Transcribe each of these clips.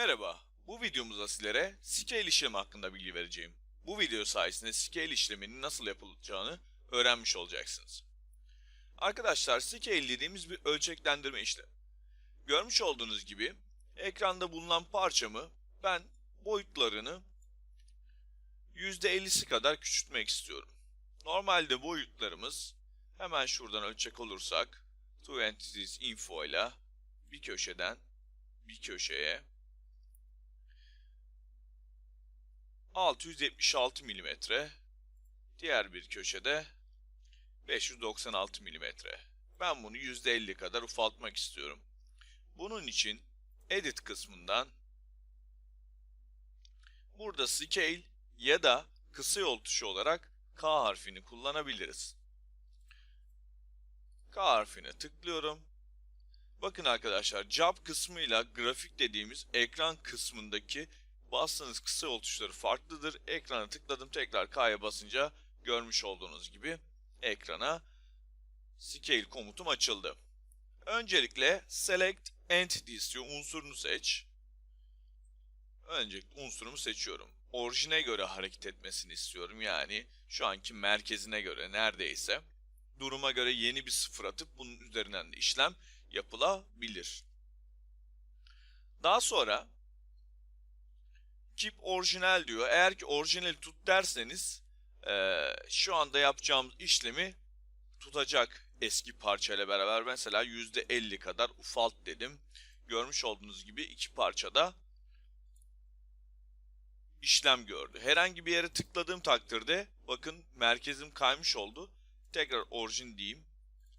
Merhaba, bu videomuzda sizlere scale işlemi hakkında bilgi vereceğim. Bu video sayesinde scale işleminin nasıl yapılacağını öğrenmiş olacaksınız. Arkadaşlar scale dediğimiz bir ölçeklendirme işlemi. Görmüş olduğunuz gibi ekranda bulunan parçamı ben boyutlarını %50'si kadar küçültmek istiyorum. Normalde boyutlarımız hemen şuradan ölçecek olursak To Entities Info ile bir köşeden bir köşeye 676 mm. Diğer bir köşede 596 mm. Ben bunu %50 kadar ufaltmak istiyorum. Bunun için Edit kısmından burada Scale ya da kısa yol tuşu olarak K harfini kullanabiliriz. K harfine tıklıyorum. Bakın arkadaşlar Job kısmıyla grafik dediğimiz ekran kısmındaki bastığınız kısa yol tuşları farklıdır. Ekrana tıkladım tekrar K'ya basınca görmüş olduğunuz gibi ekrana scale komutum açıldı. Öncelikle select entities diyor unsurunu seç. Öncelikle unsurumu seçiyorum. Orijine göre hareket etmesini istiyorum. Yani şu anki merkezine göre neredeyse. Duruma göre yeni bir sıfır atıp bunun üzerinden de işlem yapılabilir. Daha sonra keep orijinal diyor. Eğer ki orijinal tut derseniz eee, şu anda yapacağımız işlemi tutacak eski parçayla beraber. Mesela %50 kadar ufalt dedim. Görmüş olduğunuz gibi iki parçada işlem gördü. Herhangi bir yere tıkladığım takdirde bakın merkezim kaymış oldu. Tekrar orijin diyeyim.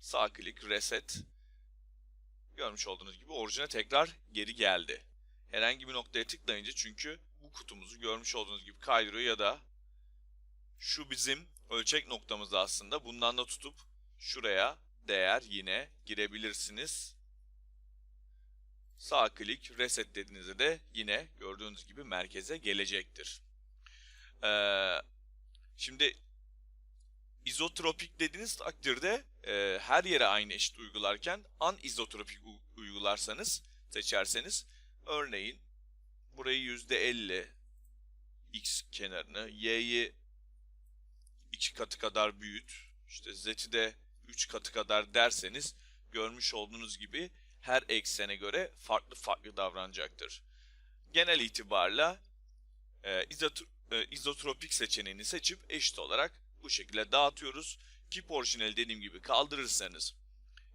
Sağ klik reset. Görmüş olduğunuz gibi orijine tekrar geri geldi. Herhangi bir noktaya tıklayınca çünkü kutumuzu görmüş olduğunuz gibi kaydırıyor ya da şu bizim ölçek noktamız aslında. Bundan da tutup şuraya değer yine girebilirsiniz. Sağ klik reset dediğinizde de yine gördüğünüz gibi merkeze gelecektir. Ee, şimdi izotropik dediğiniz takdirde e, her yere aynı eşit uygularken anizotropik uygularsanız seçerseniz örneğin %50 x kenarını y'yi 2 katı kadar büyüt işte z'i de 3 katı kadar derseniz görmüş olduğunuz gibi her eksene göre farklı farklı davranacaktır. Genel itibarla e, e, izotropik seçeneğini seçip eşit olarak bu şekilde dağıtıyoruz. Keep orijinali dediğim gibi kaldırırsanız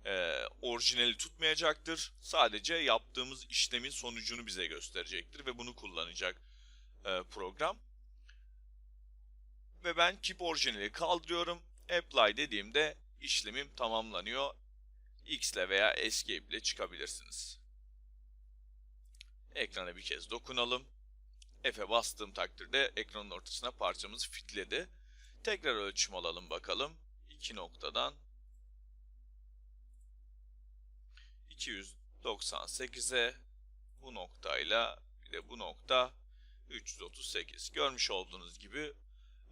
e, orijinali tutmayacaktır. Sadece yaptığımız işlemin sonucunu bize gösterecektir ve bunu kullanacak e, program. Ve ben keep orijinali kaldırıyorum. Apply dediğimde işlemim tamamlanıyor. X ile veya Escape ile çıkabilirsiniz. Ekrana bir kez dokunalım. F'e bastığım takdirde ekranın ortasına parçamız fitledi. Tekrar ölçüm alalım bakalım. 2 noktadan 298'e bu noktayla bir de bu nokta 338. Görmüş olduğunuz gibi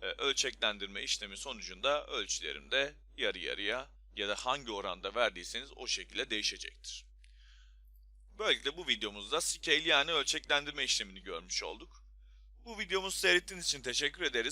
e, ölçeklendirme işlemi sonucunda ölçülerimde yarı yarıya ya da hangi oranda verdiyseniz o şekilde değişecektir. Böylelikle bu videomuzda scale yani ölçeklendirme işlemini görmüş olduk. Bu videomuzu seyrettiğiniz için teşekkür ederiz.